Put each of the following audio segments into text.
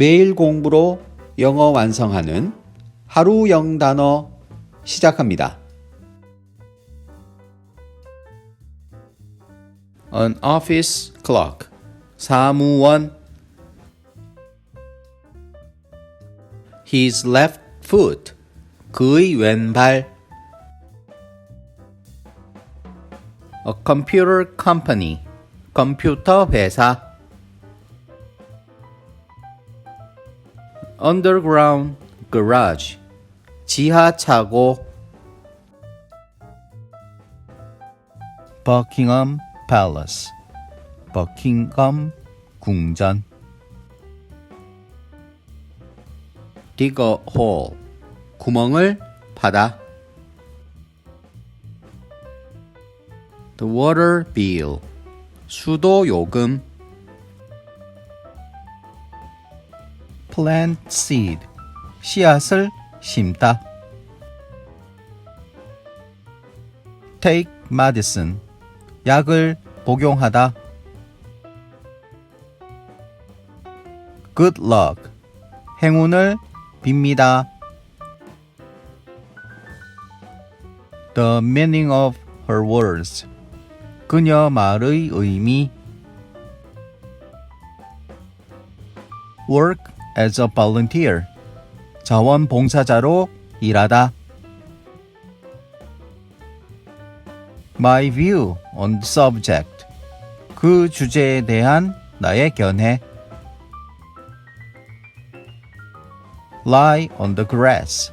매일 공부로 영어 완성하는 하루 영단어 시작합니다. An office clock. 사무원. His left foot. 그의 왼발. A computer company. 컴퓨터 회사. Underground garage. 지하 차고. Buckingham Palace. 버킹엄 궁전. dig a hole. 구멍을 파다. The water bill. 수도 요금. Plant seed. 씨앗을 심다. take medicine. 약을 복용하다. good luck. 행운을 빕니다. The meaning of her words. 그녀 말의 의미. work as a volunteer. 자원봉사자로 일하다. My view on the subject. 그 주제에 대한 나의 견해. Lie on the grass.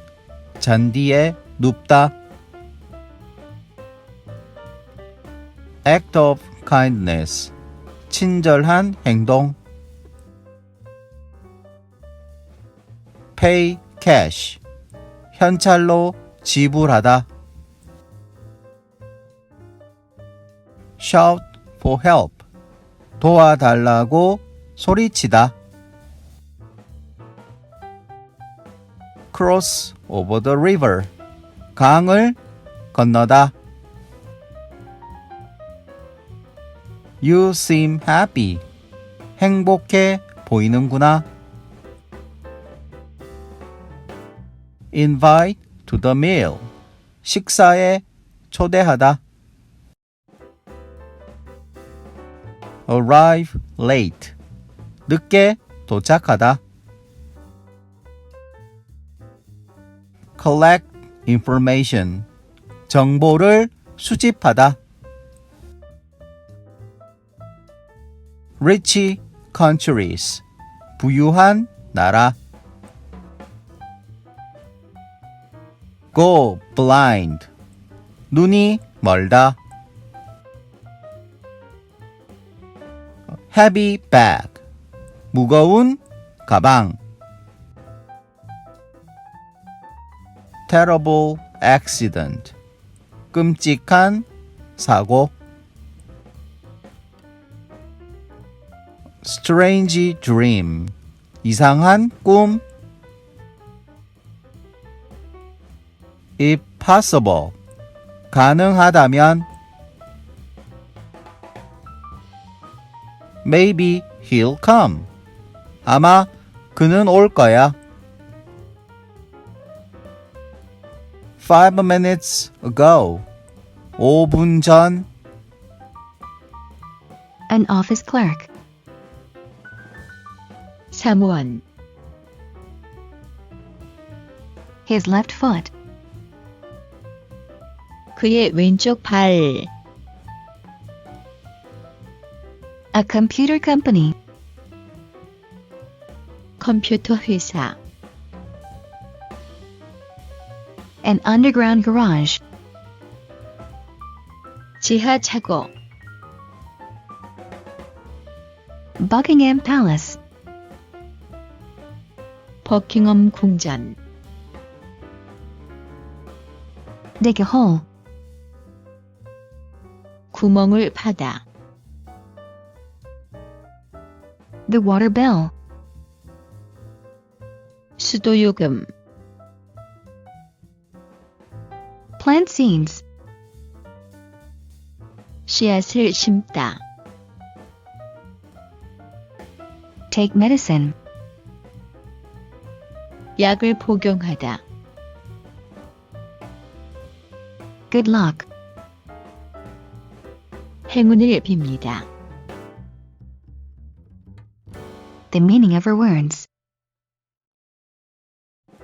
잔디에 눕다. Act of kindness. 친절한 행동. Pay cash. 현찰로 지불하다. Shout for help. 도와달라고 소리치다. Cross over the river. 강을 건너다. You seem happy. 행복해 보이는구나. Invite to the meal. 식사에 초대하다. Arrive late. 늦게 도착하다. Collect information. 정보를 수집하다. Rich countries. 부유한 나라. Go blind. 눈이 멀다. Heavy bag. 무거운 가방. Terrible accident. 끔찍한 사고. Strange dream. 이상한 꿈. If possible. 가능하다면. Maybe he'll come. 아마 그는 올 거야. Five minutes ago. 5분 전. An office clerk. 사무원. His left foot. 그의 왼쪽 발. A computer company. 컴퓨터 회사. An underground garage. 지하 차고. Buckingham Palace. 버킹엄 궁전. dig a hole. 구멍을 파다. The water bill. 수도 요금. plant seeds. 씨앗을 심다. take medicine. 약을 복용하다. Good luck. 행운을 빕니다. The meaning of her words.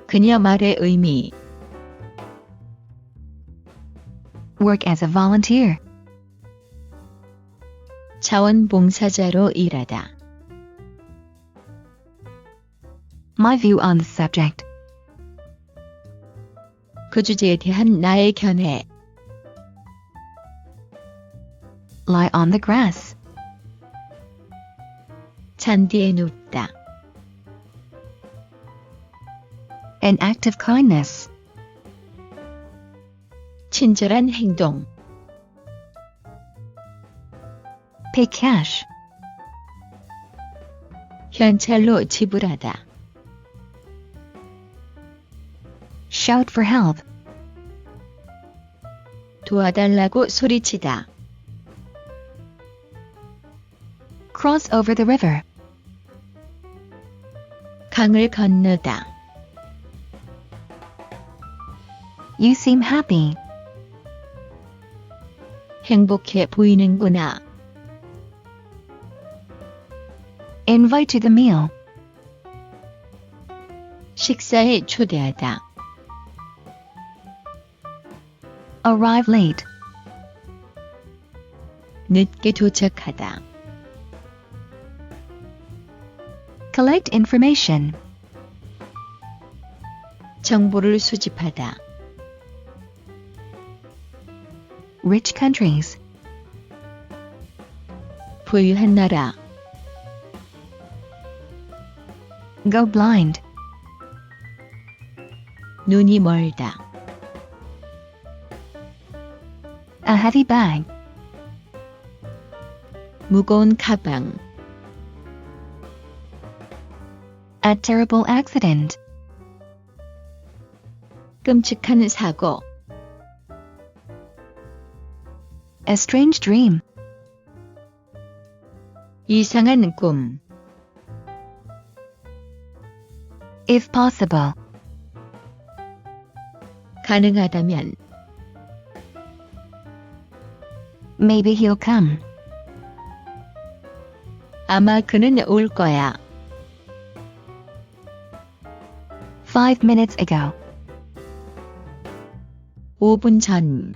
그녀 말의 의미. Work as a volunteer. 자원봉사자로 일하다. My view on the subject. 그 주제에 대한 나의 견해. Lie on the grass. 잔디에 눕다. An act of kindness. 친절한 행동. Pay cash. 현찰로 지불하다. Shout for help. 도와달라고 소리치다. Cross over the river. 강을 건너다. You seem happy. 행복해 보이는구나. Invite to the meal. 식사에 초대하다. Arrive late. 늦게 도착하다. Collect information. 정보를 수집하다. Rich countries. 부유한 나라. Go blind. 눈이 멀다. A heavy bag. 무거운 가방. A terrible accident. 끔찍한 사고. A strange dream. 이상한 꿈. If possible. 가능하다면. Maybe he'll come. 아마 그는 올 거야. Five minutes ago. 5분 전.